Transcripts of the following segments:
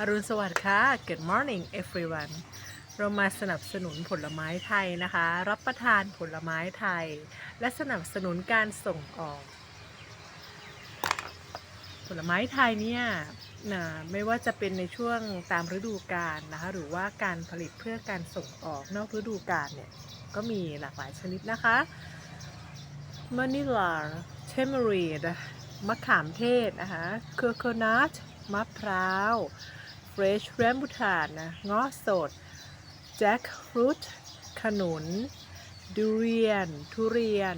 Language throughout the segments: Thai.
อรุณสวัสดิ์ค่ะ Good morning everyone เรามาสนับสนุนผลไม้ไทยนะคะ รับประทานผลไม้ไทย และสนับสนุนการส่งออก ผลไม้ไทยเนี่ยนะไม่ว่าจะเป็นในช่วงตามฤดูกาลนะคะ หรือว่าการผลิตเพื่อการส่งออกนอกฤดูกาลเนี่ยก็มีหลากหลายชนิดนะคะม a นิลาเทม r รีดมะขามเทศนะคะโคโคนัทมะพร้าว เฟรชแรมบูทานนะงาะสดแจ็คฟรุตขนุนดูเรียน ทุเรียน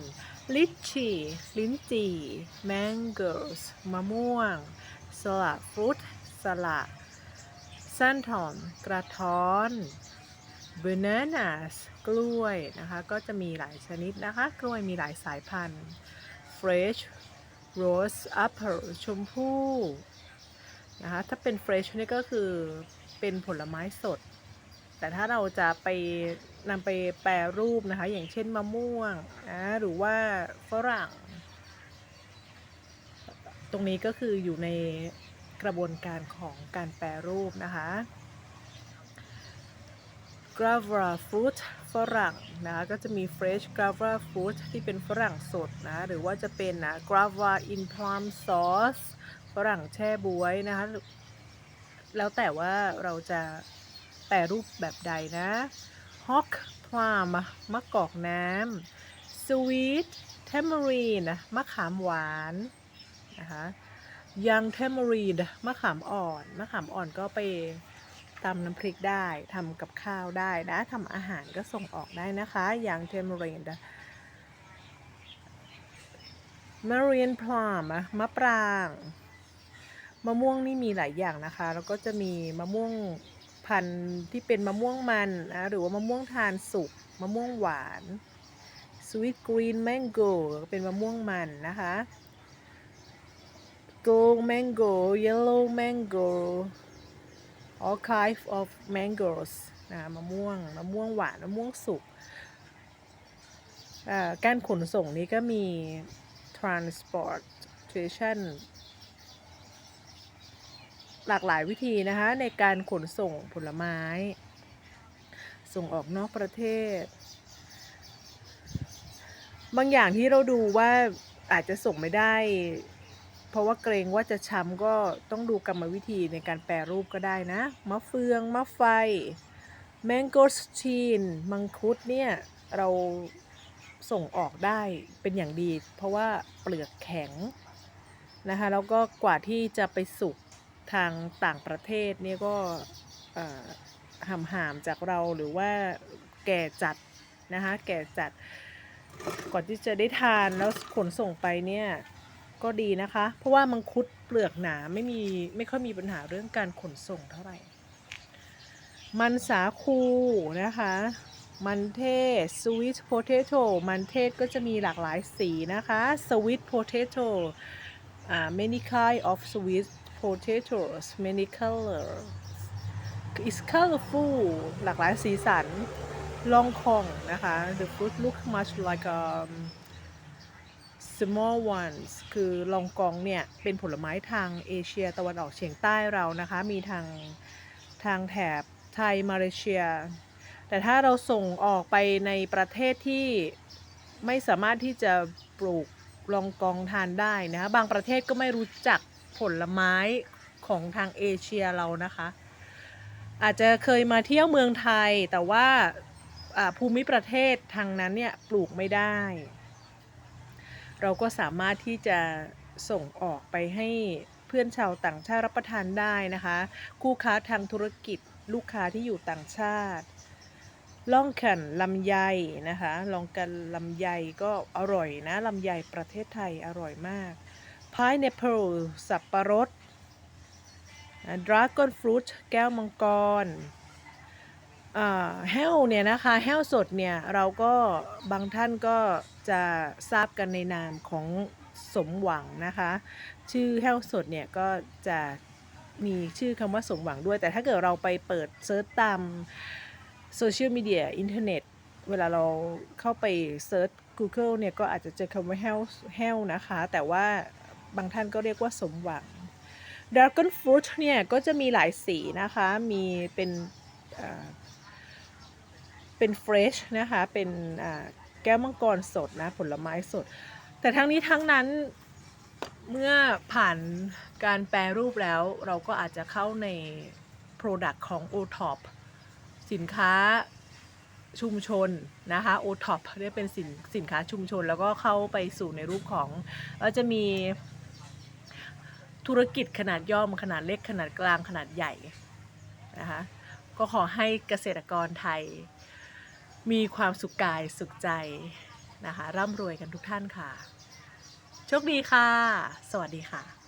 ลิชชี่ ลิ้นจี่แมงโกสมะม่วง สละฟรุตสละสั้นถอนกระท้อน bananas กล้วยนะคะ ก็จะมีหลายชนิดนะคะ กล้วยมีหลายสายพันธุ์ fresh rose apple ชมพู่ นะคะถ้าเป็น fresh นี่ก็คือเป็นผลไม้สด แต่ถ้าเราจะไปนำไปแปรรูปนะคะ อย่างเช่นมะม่วงนะหรือว่าฝรั่ง ตรงนี้ก็คืออยู่ในกระบวนการของการแปรรูปนะคะ g r a v a fruit ฝรั่งนะคะก็จะมี fresh g r a v a fruit ที่เป็นฝรั่งสดนะ หรือว่าจะเป็นนะ g r a v a in plum sauce ฝรั่งแช่บวยนะคะ แล้วแต่ว่าเราจะแปรรูปแบบใดนะ hawk plum มะกอกน้ำ sweet tamarind นมะขามหวานนะคะ young tamarind มะขามอ่อนมะขามอ่อนก็ไปตำน้ำพริกได้ทำกับข้าวได้นะทำอาหารก็ส่งออกได้นะคะ young tamarind Marian plum อะมะปราง มะม่วงนี่มีหลายอย่างนะคะ แล้วก็จะมีมะม่วงพันธุ์ที่เป็นมะม่วงมันนะหรือว่ามะม่วงทานสุกมะม่วงหวาน sweet green mango ก็เป็นมะม่วงมันนะคะ gold mango yellow mango all kinds of mangoes นะมะม่วงมะม่วงหวานมะม่วงสุกการขนส่งนี้ก็มี transportation หลากหลายวิธีนะคะในการขนส่งผลไม้ ส่งออกนอกประเทศ บางอย่างที่เราดูว่าอาจจะส่งไม่ได้ เพราะว่าเกรงว่าจะช้ำก็ต้องดูกรรมวิธีในการแปรรูปก็ได้นะ มะเฟืองมะไฟแมงโกสชีนมังคุดเนี่ยเราส่งออกได้เป็นอย่างดี เพราะว่าเปลือกแข็งนะคะแล้วก็กว่าที่จะไปสุก ทางต่างประเทศเนี่ยก็เอ่อหำหามจากเราหรือว่าแก่จัดนะคะแก่จัดก่อนที่จะได้ทานแล้วขนส่งไปเนี่ยก็ดีนะคะ เพราะว่ามังคุดเปลือกหนาไม่มีไม่ค่อยมีปัญหาเรื่องการขนส่งเท่าไหร่ มันสาคูนะคะ มันเทศ sweet potato มันเทศก็จะมีหลากหลายสีนะคะ sweet potato อ่า many kind of sweet potatoes many colors is colorful หลากหลายสีสันลองคองนะคะ the fruit look much like um, small ones คือลองกองเนี่ย เป็นผลไม้ทางเอเชียตะวันออกเฉียงใต้เรานะคะ มีทางทางแถบไทย มาเลเซีย แต่ถ้าเราส่งออกไปในประเทศที่ไม่สามารถที่จะปลูกลองกองทานได้นะคะบางประเทศก็ไม่รู้จัก ผลไม้ของทางเอเชียเรานะคะ อาจจะเคยมาเที่ยวเมืองไทยแต่ว่าภูมิประเทศทางนั้นเนี่ยปลูกไม่ได้ เราก็สามารถที่จะส่งออกไปให้เพื่อนชาวต่างชาติรับประทานได้นะคะ คู่ค้าทางธุรกิจลูกค้าที่อยู่ต่างชาติล่องแขนลำไยนะคะ ลองกันลำไยก็อร่อยนะลำไยประเทศไทยอร่อยมาก Pineapple สับปะรด Dragon Fruit แก้วมังกรแห้วเนี่ยนะคะแห้วสดเนี่ยเราก็บางท่านก็จะทราบกันในนามของสมหวังนะคะ ชื่อแห้วสดเนี่ยก็จะมีชื่อคำว่าสมหวังด้วย แต่ถ้าเกิดเราไปเปิดเซิร์ชตามโซเชียลมีเดียอินเทอร์เน็ตเวลาเราเข้าไปเซิร์ช Google เนี่ยก็อาจจะเจอคำว่าแห้วแห้วนะคะ แต่ว่า บางท่านก็เรียกว่าสมหวัง Dragon Fruit เนี่ยก็จะมีหลายสีนะคะ มีเป็นเป็นเฟรชนะคะ เป็นแก้วมังกรสดนะผลไม้สด แต่ทั้งนี้ทั้งนั้นเมื่อผ่านการแปรรูปแล้วเราก็อาจจะเข้าใน Product ของ OTOP สินค้าชุมชนนะคะ OTOP เรียกเป็นสินสินค้าชุมชน แล้วก็เข้าไปสู่ในรูปของเราจะมี ธุรกิจขนาดย่อมขนาดเล็กขนาดกลางขนาดใหญ่นะคะก็ขอให้เกษตรกรไทย มีความสุขกายสุขใจนะคะร่ำรวยกันทุกท่านค่ะ โชคดีค่ะ สวัสดีค่ะ